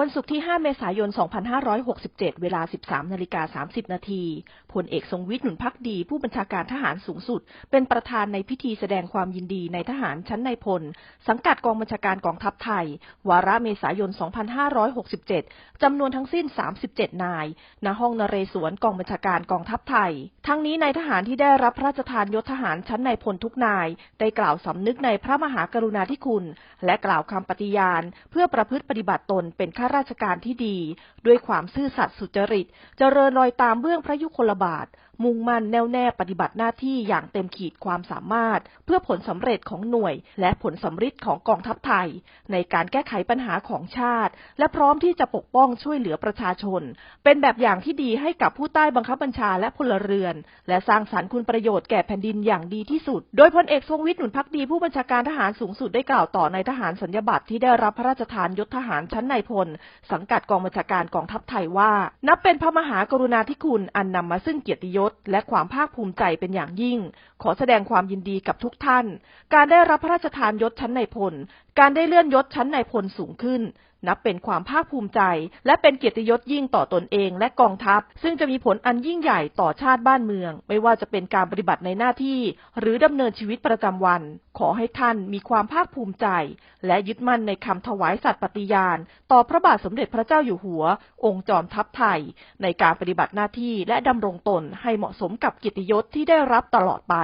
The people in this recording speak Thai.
วันศุกร์ที่ 5 เมษายน 2567 เวลา 13นาฬิกา30 นาทีพลเอกทรงวิทย์หนุนพักดี ผู้บัญชาการทหารสูงสุด เป็นประธานในพิธีแสดงความยินดีในทหารชั้นในพล สังกัดกองบัญชาการกองทัพไทย วาระเมษายน 2567 จำนวนทั้งสิ้น 37 นาย ณ ห้องนเรศวรกองบัญชาการกองทัพไทย ทั้งนี้นายทหารที่ได้รับพระราชทานยศทหารชั้นในพลทุกนาย ได้กล่าวสำนึกในพระมหากรุณาธิคุณ และกล่าวคำปฏิญาณ เพื่อประพฤติปฏิบัติตนเป็นข้าราชการที่ดี ด้วยความซื่อสัตย์สุจริต เจริญรอยตามเบื้องพระยุคลบาท มุ่งมั่นแน่วแน่ปฏิบัติหน้าที่อย่างเต็มขีดความสามารถ เพื่อผลสำเร็จของหน่วย และผลสำฤทธิ์ของกองทัพไทย ในการแก้ไขปัญหาของชาติ และพร้อมที่จะปกป้องช่วยเหลือประชาชน เป็นแบบอย่างที่ดีให้กับผู้ใต้บังคับบัญชาและพลเรือน และสร้างสรรค์คุณประโยชน์แก่แผ่นดินอย่างดีที่สุด โดยพลเอกทรงวิทย์หนุนพักดีผู้บัญชาการทหารสูงสุดได้กล่าวต่อในทหารสัญญาบัตรที่ได้รับพระราชทานยศทหารชั้นในพล สังกัดกองบัญชาการกองทัพไทยว่า นับเป็นพระมหากรุณาธิคุณอันนำมาซึ่งเกียรติยศและความภาคภูมิใจเป็นอย่างยิ่ง ขอแสดงความยินดีกับทุกท่าน การได้รับพระราชทานยศชั้นในพล การได้เลื่อนยศชั้นในพลสูงขึ้น นับเป็นความภาคภูมิใจ และเป็นเกียรติยศยิ่งต่อตนเองและกองทัพ ซึ่งจะมีผลอันยิ่งใหญ่ต่อชาติบ้านเมือง ไม่ว่าจะเป็นการปฏิบัติในหน้าที่ หรือดำเนินชีวิตประจำวัน ขอให้ท่านมีความภาคภูมิใจ และยึดมั่นในคำถวายสัตย์ปฏิญาณ ต่อพระบาทสมเด็จพระเจ้าอยู่หัว องค์จอมทัพไทย ในการปฏิบัติหน้าที่และดำรงตนให้เหมาะสมกับเกียรติยศที่ได้รับตลอดไป